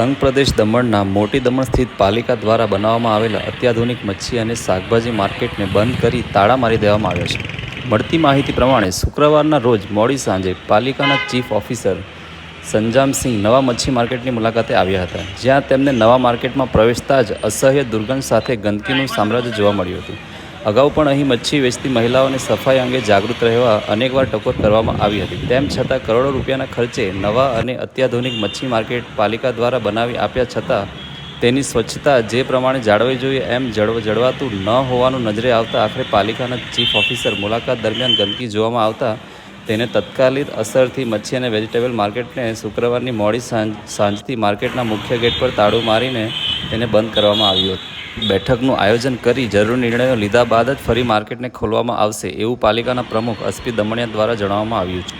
સંઘ પ્રદેશ દમણના મોટી દમણ સ્થિત પાલિકા દ્વારા બનાવવામાં આવેલા અત્યાધુનિક મચ્છી અને શાકભાજી માર્કેટને બંધ કરી તાળા મારી દેવામાં આવ્યા છે. મળતી માહિતી પ્રમાણે શુક્રવારના રોજ મોડી સાંજે પાલિકાના ચીફ ઓફિસર સંજામસિંહ નવા મચ્છી માર્કેટની મુલાકાતે આવ્યા હતા, જ્યાં તેમને નવા માર્કેટમાં પ્રવેશતા જ અસહ્ય દુર્ગંધ સાથે ગંદકીનું સામ્રાજ્ય જોવા મળ્યું હતું. અગાઉ પણ અહીં મચ્છી વેચતી મહિલાઓને સફાઈ અંગે જાગૃત રહેવા અનેકવાર ટકોર કરવામાં આવી હતી. તેમ છતાં કરોડો રૂપિયાના ખર્ચે નવા અને અત્યાધુનિક મચ્છી માર્કેટ પાલિકા દ્વારા બનાવી આપ્યા છતાં તેની સ્વચ્છતા જે પ્રમાણે જાળવવી જોઈએ એમ જળવ, જળવાતું ન હોવાનું નજરે આવતા આખરે પાલિકાના ચીફ ઓફિસર મુલાકાત દરમિયાન ગંદકી જોવામાં આવતા તેને તત્કાલિક અસરથી મચ્છી અને વેજીટેબલ માર્કેટને શુક્રવારની મોડી સાંજ, સાંજથી માર્કેટના મુખ્ય ગેટ પર તાળું મારીને તેને બંધ કરવામાં આવ્યું. બેઠકનું આયોજન કરી જરૂરી નિર્ણયો લીધા બાદ જ ફરી માર્કેટને ખોલવામાં આવશે એવું પાલિકાના પ્રમુખ અસ્પી દમણિયા દ્વારા જણાવવામાં આવ્યું છે.